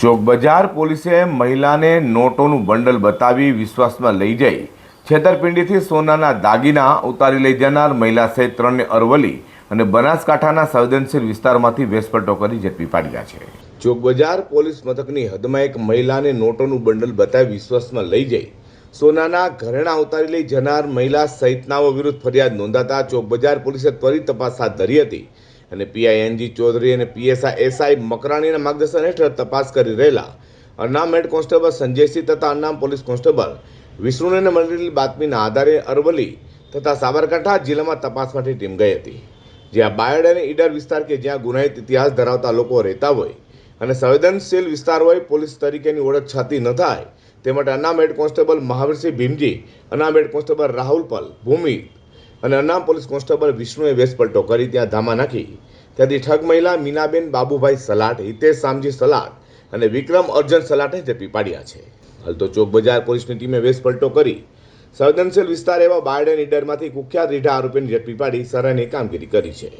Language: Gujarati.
ચોક બજાર પોલીસે મહિલાને નોટોનું બંડલ બતાવી વિશ્વાસમાં લઈ જઈ, છેતરપિંડીથી સોનાના દાગીના ઉતારી લઈ જનાર મહિલા સહિત ત્રણને અરવલી અને બનાસકાંઠાના સંવેદનશીલ વિસ્તારમાંથી વેસપટો કરી ઝડપી પાડ્યા છે. ચોક બજાર પોલીસ મથકની હદમાં એક મહિલાને નોટોનું બંડલ બતાવી વિશ્વાસમાં લઈ જઈ, સોનાના ઘરેણા ઉતારી લઈ જનાર મહિલા સહિતનાઓ વિરુદ્ધ ફરિયાદ નોંધાતા ચોક બજાર પોલીસે ત્વરિત તપાસ હાથ ધરી હતી અને પીઆઈએનજી ચૌધરી અને પીએસઆઈ એસઆઈ મકરાણીના માર્ગદર્શન હેઠળ તપાસ કરી રહેલા અનામ હેડ કોન્સ્ટેબલ સંજયસિંહ તથા અનામ પોલીસ કોન્સ્ટેબલ વિષ્ણુને મળેલી બાતમીના આધારે અરવલ્લી તથા સાબરકાંઠા જિલ્લામાં તપાસ માટે ટીમ ગઈ હતી. જ્યાં બાયડ અને ઈડર વિસ્તાર કે જ્યાં ગુનાહિત ઇતિહાસ ધરાવતા લોકો રહેતા હોય અને સંવેદનશીલ વિસ્તાર હોય, પોલીસ તરીકેની ઓળખ છાતી ન થાય, તે માટે અનામ હેડ કોન્સ્ટેબલ મહાવીરસિંહ ભીમજી અનામ હેડ કોન્સ્ટેબલ રાહુલ પલ ભૂમિ અને અનામ પોલીસ કોન્સ્ટેબલ વિષ્ણુએ વેશપટ્ટો કરી ત્યાં ધામા નાખી. ત્યાંથી ઠગ મહિલા મીનાબેન બાબુભાઈ સલાટ, હિતેશ સામજી સલાટ અને વિક્રમ અર્જન સલાટે ઝડપી પાડ્યા છે. હાલ તો ચોક બજાર પોલીસની ટીમે વેશપટ્ટો કરી સંવેદનશીલ વિસ્તાર એવા બાયડન ઈડરમાંથી કુખ્યાત રીઢા આરોપીને ઝડપી પાડી સરાહની કામગીરી કરી છે.